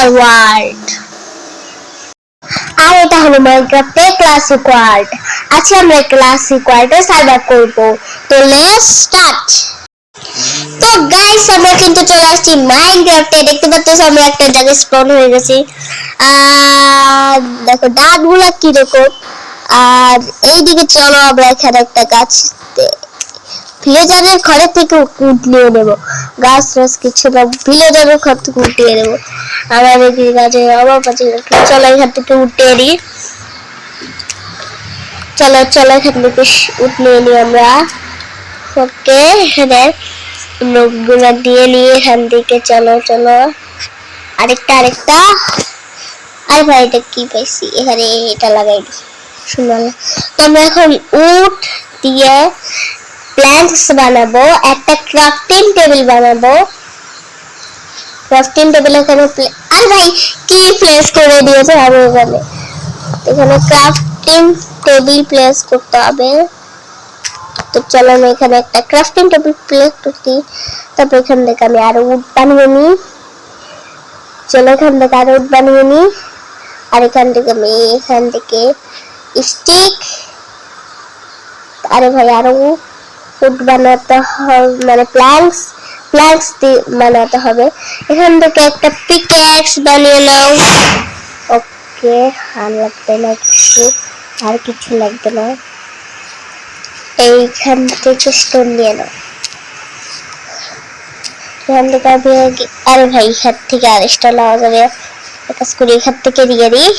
Virtual world আর এটা হলো মাইনক্রাফটে classic world আজকে আমরা ক্লাসিক ওয়ার্ল্ডে সার্ভাইভ করব। তো লেটস স্টার্ট তো গাইস আমরা কিন্তু চলে আসছি মাইনক্রাফটে দেখতে পাচ্ছ আমরা একটা জায়গায় স্পন হয়ে গেছি। আর দেখো দাঁতগুলা কীরকম? আর এইদিকে চলো আমরা এখানে একটা গাছ ভিলেজারের ঘরে থেকে উঠিয়ে নেব। গাছ টাছ কিছু না ভিলেজারের ঘর থেকে উঠিয়ে নেব। আমার এদিকে গাছে আমার কাছে চলো এখান থেকে উঠিয়ে নিই চলো চলো এখান থেকে উঠিয়ে নিই আমরা। ওকে, এখানে লোকগুলো দিয়ে নিয়ে এখান থেকে। চলো চলো। আরেকটা আরেকটা। আরে ভাই, এটা কি পাইছি? এখানে এটা লাগাই দিই। সুন্দর তো আমরা এখন উট দিয়ে প্ল্যাঙ্কস বানাবো, একটা ক্রাফটিং টেবিল বানাবো। ক্রাফটিং টেবিল এখানে আরে ভাই, কি প্লেস করে দিয়েছে আমি এখানে? এখানে ক্রাফটিং টেবিল প্লেস করতে হবে। তো চলো আমি এখানে একটা ক্রাফটিং টেবিল প্লেস করছি। তারপর এখান থেকে আমি আরও উড বানিয়ে নিই চলো এখান থেকে আরও উড বানিয়ে নিই আর এখান থেকে আমি এখান থেকে স্টিক আরে ভাই, আরও ফুড বানাতে হবে মানে প্ল্যাঙ্কস প্ল্যাঙ্কস বানাতে হবে। এখান থেকে একটা পিকেক্স বানিয়ে নাও। ওকে, আর লাগবে না কিছু, আর কিছু লাগবে না। এইখান থেকে স্টোন নিয়ে নাও। এখান থেকে আমি আরে ভাই, এখান থেকে আর স্টোন নেওয়া যাবে কাজ করি এখান থেকে দিয়ে দিই।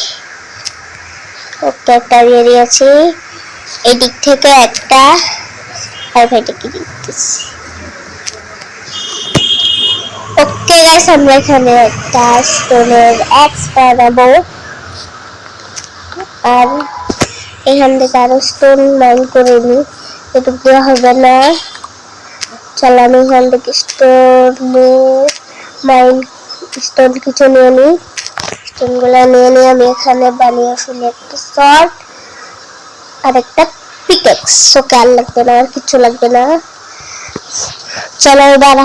ওকে, একটা দিয়ে দিয়েছি এদিক থেকে একটা ওকে এখানে একটা এখান থেকে স্টোন করে হবে না। এখান থেকে স্টোন কিছু নিয়ে নিয়ে নিয়ে আমি এখানে বানিয়ে ফেলি একটা আর একটা পিকেক্স ওকে আর লাগবে না, আর কিছু লাগবে না। চলো এবার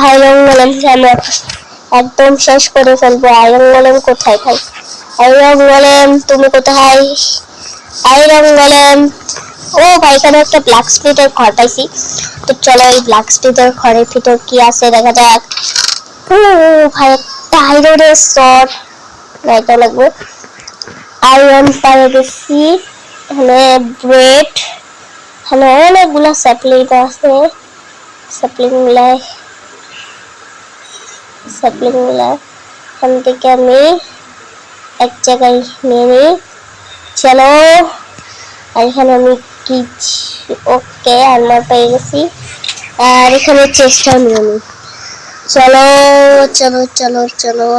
একদম শেষ করে ফেলব। আয়রন গোলেম কোথায় খাই আয়রন গোলেম তুমি কোথায়? আয়রন গোলেম ও ভাই, এখানে একটা ব্ল্যাক স্পিডের ঘর পাইছি। তো চলো এই ব্ল্যাক স্পিডের ঘরের ভিতর কি আছে দেখা যাক। ও ভাই, একটা আয়রনের শর্ট না এটা লাগবে? আয়রন পায়ে গেছি এখানে ব্রেড এখানে অনেকগুলো স্যাপলিং আছে স্যাপলিংগুলা স্যাপলিংগুলা এখান থেকে আমি এক জায়গায় নিয়ে চলো আর এখানে আমি কিছু ওকে আলমার পেয়ে গেছি আর এখানে চেষ্টা নিয়ে নিই চলো চলো চলো চলো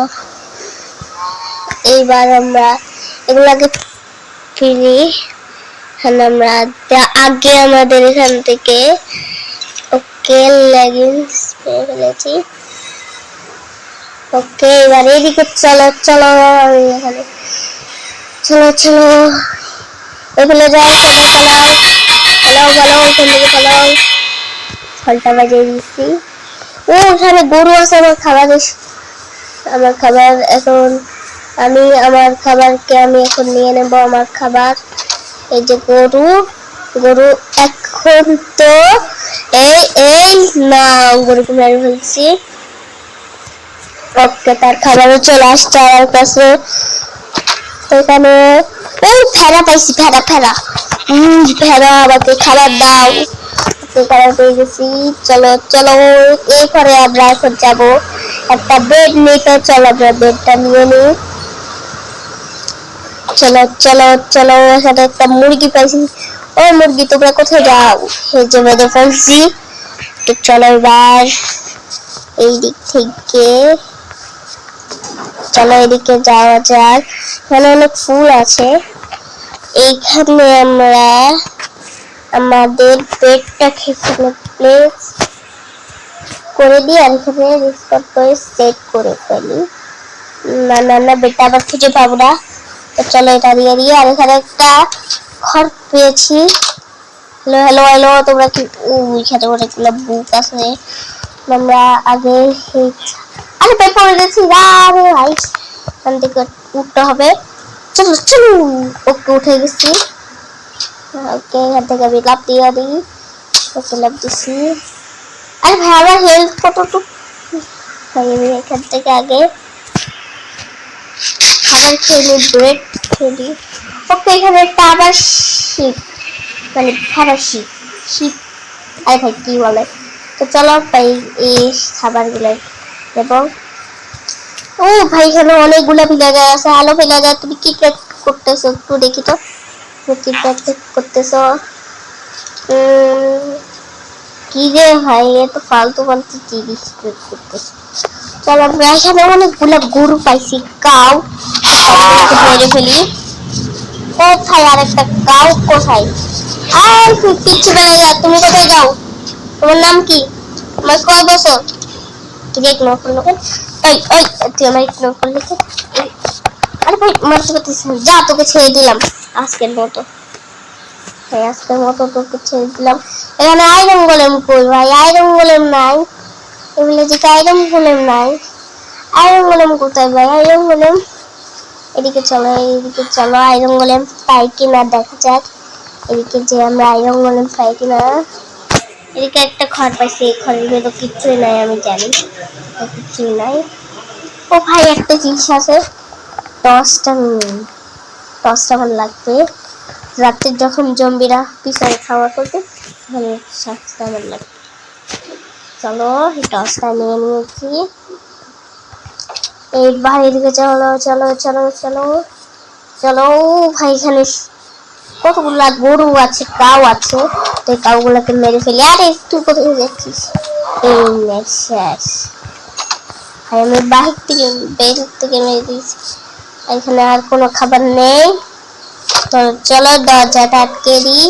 এইবার আমরা এগুলাকে ফিরি এখানে আমরা আগে আমাদের এখান থেকে ওকে লেগিংস পেয়ে ফেলেছি। ওকে, এবার এইদিকে চলো চলো, আমি এখানে। চলো চলো। ওখানে যাও ওখানে পালাও। পালাও পালাও ওখান থেকে পালাও। ফলটা বাজিয়ে দিচ্ছি ও, এখানে গরু আছে, আমার খাবার আমার খাবার এখন আমি, আমার খাবারকে আমি এখন নিয়ে নেব, আমার খাবার। এই যে গরু গরু এখন তো এই এই, না গরুকে মেরে ফেলছি ওকে, তার খাবারও চলে আসছে আমার কাছে। এখানে ওই ফেরা পাইছি ফেরা ফেরা উম ফেরা আমাকে খাবার দাও। খাবার পেয়ে গেছি। চলো চলো, এই ঘরে আমরা এখন যাব। একটা বেড নিতে চলো, আমরা বেডটা নিয়ে নিই। চলো চলো চলো এখানে একটা মুরগি পাইছি। ও মুরগি, তোমরা কোথায় যাও? যে বেঁধে ফেলছি তো চলো এবার এই দিক থেকে। চলো এদিকে যাওয়া যাক। এখানে অনেক ফুল আছে। এইখানে আমরা আমাদের পেটটাকে এখানে প্লেস করে দিই আর এখানে রিস্টার্ট করে সেট করে ফেলি। না না না, বেটা, আবার খুঁজে পাবো না। চলো এটা দিয়ে দিয়ে আর এখানে একটা ঘর পেয়েছি। হ্যালো হ্যালো হ্যালো, তোমরা কি ও এখানে অনেকগুলো বুক আছে। আমরা আগে আরে পেট পড়ে গেছি আরে ভাই এখান থেকে উঠতে হবে। চলো চলো। ওকে, উঠে গেছি। ওকে, এখান থেকে আমি লাভ দিয়ে দিই। ওকে লাভ দিছি। আরে ভাই, আমার হেলথ কতটুকু ভাই আমি এখান থেকে আগে। খাবার খেয়ে নিই ব্রেড নিই ওকে, এখানে একটা আবার শিপ মানে ফরাসি শিপ আরে ভাই, কি বলে? তো চলো ভাই, এই খাবারগুলো এবং ও ভাই, এখানে অনেকগুলো ভিলেজার আছে। হ্যালো ভিলেজার তুমি কি ট্র্যাক করতেছো একটু দেখি তো। কি ট্র্যাক করতেছো? কি যে ভাই, এ তো ফালতু ফালতু জিনিস করতেছো। চলো আমরা এখানে অনেকগুলো গরু পাইছি, কাউ। মেরে কোথায় আর পিচ্ছি বেড়া তুমি কোথায় যাও? তোমার নাম কি? তোমার কয় বছর? তুই ইগনোর করল কেন এই এই তুই আমার ইগনোর করলি কেন আরে ভাই মারতে পারতেছিস যা, তোকে ছেড়ে দিলাম। আজকের মতো। ভাই, আজকের মতো তোকে ছেড়ে দিলাম। এখানে আইরন গোলেম কই ভাই? আইরন গোলেম নাই। এগুলো যে আইরন গোলেম নাই। আইরন গোলেম কোথায় ভাই? আইরন গোলেম এদিকে চলো এদিকে চলো। আয়রন গোলেম পাই কিনা দেখা যাক। এদিকে যে আমরা আয়রন গোলেম পাই কিনা। এদিকে একটা ঘর পাইছি, এই ঘরের ভেতর কিচ্ছুই নাই, আমি জানি। তো কিচ্ছুই নাই। ও ভাই, একটা জিনিস আছে। টসটা টসটা আমার লাগবে। রাত্রে যখন জম্বিরা পিছনে খাওয়া করবে, তখন টসটা আমার লাগবে। চলো, এই টসটা নিয়ে নিয়েছি। এইবার দিকে চলো চলো চলো চলো চলো। ভাই, এখানে কতগুলা গরু আছে, কাউ আছে। তো এই কাউগুলাকে মেরে ফেলি। আরে, তুই কোথায় যাচ্ছিস? এই শেষ ভাই, আমি বাহির থেকে, বের থেকে মেরে দিয়েছি। এখানে আর কোনো খাবার নেই। তো চলো, দরজাটা আটকে দিই।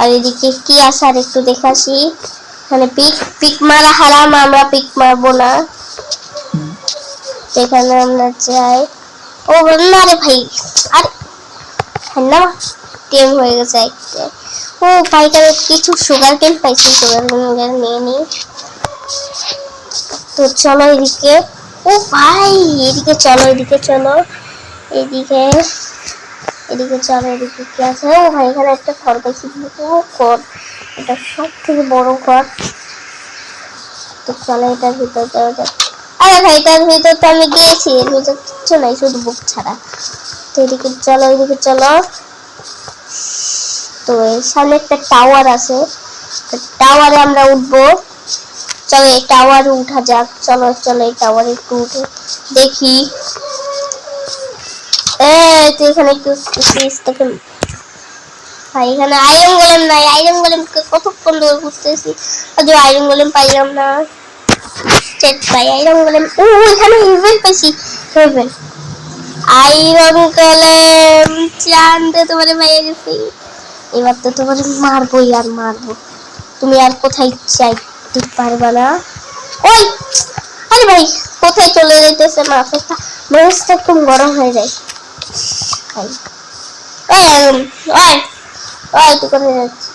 আর এদিকে কি আছে, আর একটু দেখাসি এখানে পিক পিক মারা হারাম, আমরা পিক মারবো না। এখানে আমরা যাই। ও না রে ভাই, আরে হ্যাঁ না, টেম হয়ে গেছে একটা ও ভাইটার কিছু সুগার কেন পাইছি সুগার কেন নিয়ে নি। তো চলো এদিকে। ও ভাই, এদিকে চলো এদিকে চলো। এদিকে এদিকে চলো, এদিকে কি আছে? ও ভাই, এখানে একটা ঘর পাইছি। ও ঘর, এটা সব থেকে বড় ঘর। তো চলো এটার ভিতর যাওয়া যাক। আরে ভাই এটার ভিতর তো আমি গিয়েছি, এর ভিতর কিচ্ছু নাই, শুধু বুক ছাড়া। তো এদিকে চলো এদিকে চলো। তো সামনে একটা টাওয়ার আছে। টাওয়ারে আমরা উঠবো। চলো, এই টাওয়ারে উঠা যাক। চলো চলো, এই টাওয়ারে একটু উঠে দেখি। এখানে একটু ভাই, এখানে আয়রন গোলেম নাই। আয়রন গোলেম কতক্ষণ ধরে আজও আয়রন গোলেম পাইলাম না। চেক পাই আয়রন গোলেম ও এখানে হেভেন পাইছি হেভেন আইরন গোলেম চান্দে তোমারে মাইয়া গেছি এবার তো তোমারে মারবোই আর মারবো। তুমি আর কোথায় চাইতে পারবা না? ওই, আরে ভাই, কোথায় চলে যাইতেছে মাথাটা? মেজাজটা একদম গরম হয়ে যায়। ওই ওই, তুই কোথায় যাচ্ছিস?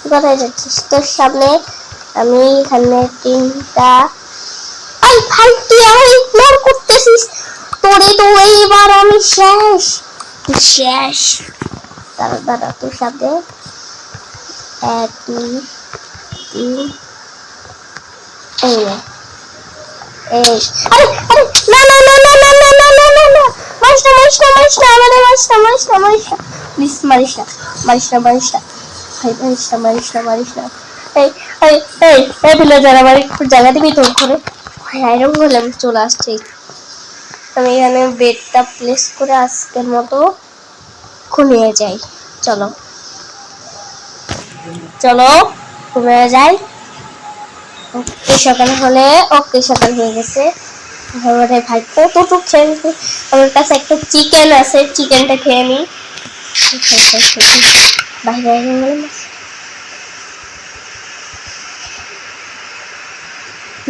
তুই কোথায় যাচ্ছিস? তোর সামনে আমি এখানে তিনটা ভাই তুই আমার ইগনোর করতেছিস। তোরে তো এইবার আমি শেষ। শেষ। দাঁড়া দাঁড়া, তোর সাথে এক, দুই, তিন, এই। এই। আরে না না না না না না না না না না। মারিস না মারিস না মারিস না আমাদের মারিস না মারিস না মারিস না। প্লিজ মারিস না মারিস না মারিস না। ভাই, মারিস না মারিস না মারিস না। এই এই এই এই আমার জায়গা দিবি তোর করে ভাই আইরন বললাম চলে আসছে। আমি এখানে বেডটা প্লেস করে আজকের মতো ঘুমিয়ে যাই। চলো। চলো, ঘুমিয়ে যাই। ওকে সকাল হলে, ওকে সকাল হয়ে গেছে। তারপরে ভাই কতটুক খেয়ে আমার কাছে একটা চিকেন আছে চিকেনটা খেয়ে নিই বাইরে গেলাম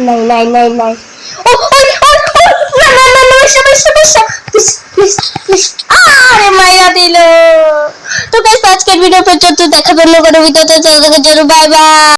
নাই নাই নাই নাই ও ওই ওই না না না না বসে বসে বসে প্লিজ প্লিজ প্লিজ আরে মাইয়া দিল। তো গাইস আজকের ভিডিও পর্যন্ত দেখার জন্য কোনো ভিডিওতে চলে জন্য বাই বাই